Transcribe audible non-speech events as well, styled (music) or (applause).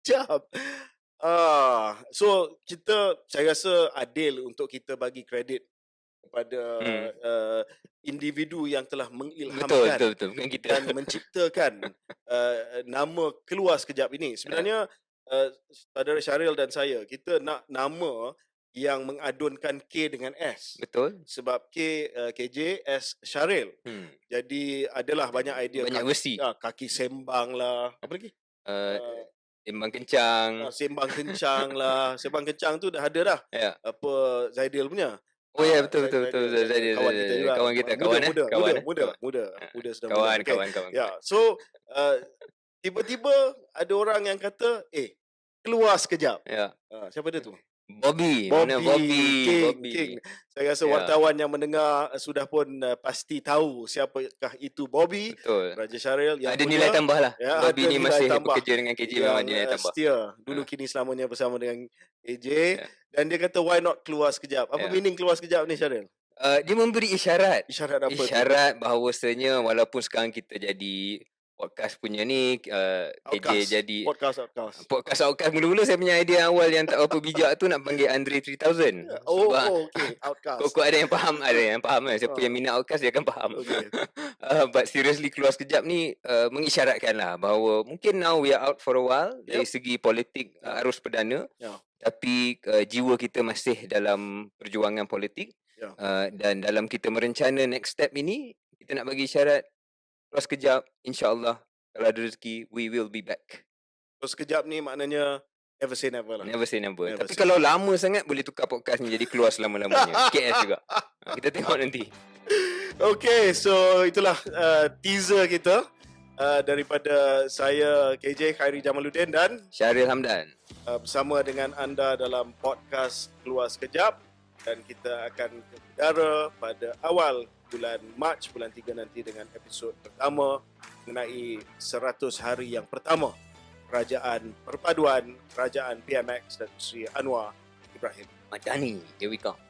sekejap. Ah, so kita saya rasa adil untuk kita bagi kredit kepada Hmm. uh, individu yang telah Betul, mengilhamkan betul, betul. Bukan kita. dan menciptakan uh, nama keluar sekejap ini. (laughs) Sebenarnya uh, saudara Syaril dan saya kita nak nama yang mengadunkan K dengan S. Betul. Sebab K uh, KJ S Syaril. Hmm. Jadi adalah banyak idea Banyak kaki, ah, kaki sembang lah. Apa lagi? Uh, Uh, Sembang kencang. ah, sembang kencang lah. (laughs) Sembang kencang tu dah ada dah. Ya. Apa Zaidil punya. Oh ya Ah, betul betul Zaidil- betul. Zaidil, Zaidil, kawan Zaidil, kita Zaidil. juga. Kawan kita, Muda, kawan eh. muda, Kawan muda, eh. muda, Kawan. muda, Ah, muda sedang Kawan, muda. Okay. kawan, kawan. Ya, so uh, tiba-tiba ada orang yang kata, eh keluar sekejap. Ya. Uh, siapa dia tu? Bobby, mana Bobby? King, Bobby. King. Saya rasa Ya. wartawan yang mendengar uh, sudah pun uh, pasti tahu siapakah itu Bobby Betul. Raja Syaril yang Ada punya- nilai tambah lah. Ya, Bobby ni masih tambah. bekerja dengan KJ memang ada nilai uh, tambah. setia dulu Ha. kini selamanya bersama dengan AJ Ya. dan dia kata why not keluar sekejap apa Ya. meaning keluar sekejap ni Syaril Uh, dia memberi isyarat. isyarat apa tu? Isyarat bahawasanya walaupun sekarang kita jadi podcast punya ni uh, KJ Outcast. jadi podcast outcast podcast outcast mula-mula saya punya idea awal yang tak apa bijak tu nak panggil Andre 3000. oh, Sebab oh okay outcast Kok ada yang faham Ada yang faham kan Siapa Ah. yang minat outcast Dia akan faham Okay. uh, (laughs) But seriously Keluar sekejap ni uh, Mengisyaratkan lah Bahawa Mungkin now we are out for a while Dari Yep. segi politik uh, Arus perdana Ya. Tapi uh, Jiwa kita masih Dalam Perjuangan politik Ya. uh, Dan dalam kita merencana Next step ini Kita nak bagi isyarat Keluar sekejap InsyaAllah Kalau ada rezeki We will be back. So sekejap ni maknanya never say never lah. Never say never, Never Tapi say kalau lama sangat Boleh tukar podcast ni Jadi keluar selama-lamanya. (laughs) KS juga. Uh, Kita tengok nanti. Okay, so itulah uh, teaser kita uh, daripada saya KJ Khairi Jamaluddin dan Syahril Hamdan. Uh, bersama dengan anda dalam podcast Keluar Sekejap dan kita akan udara pada awal bulan Mac bulan 3 nanti dengan episod pertama mengenai 100 hari yang pertama kerajaan perpaduan kerajaan PMX dan Sri Anwar Ibrahim. Madani come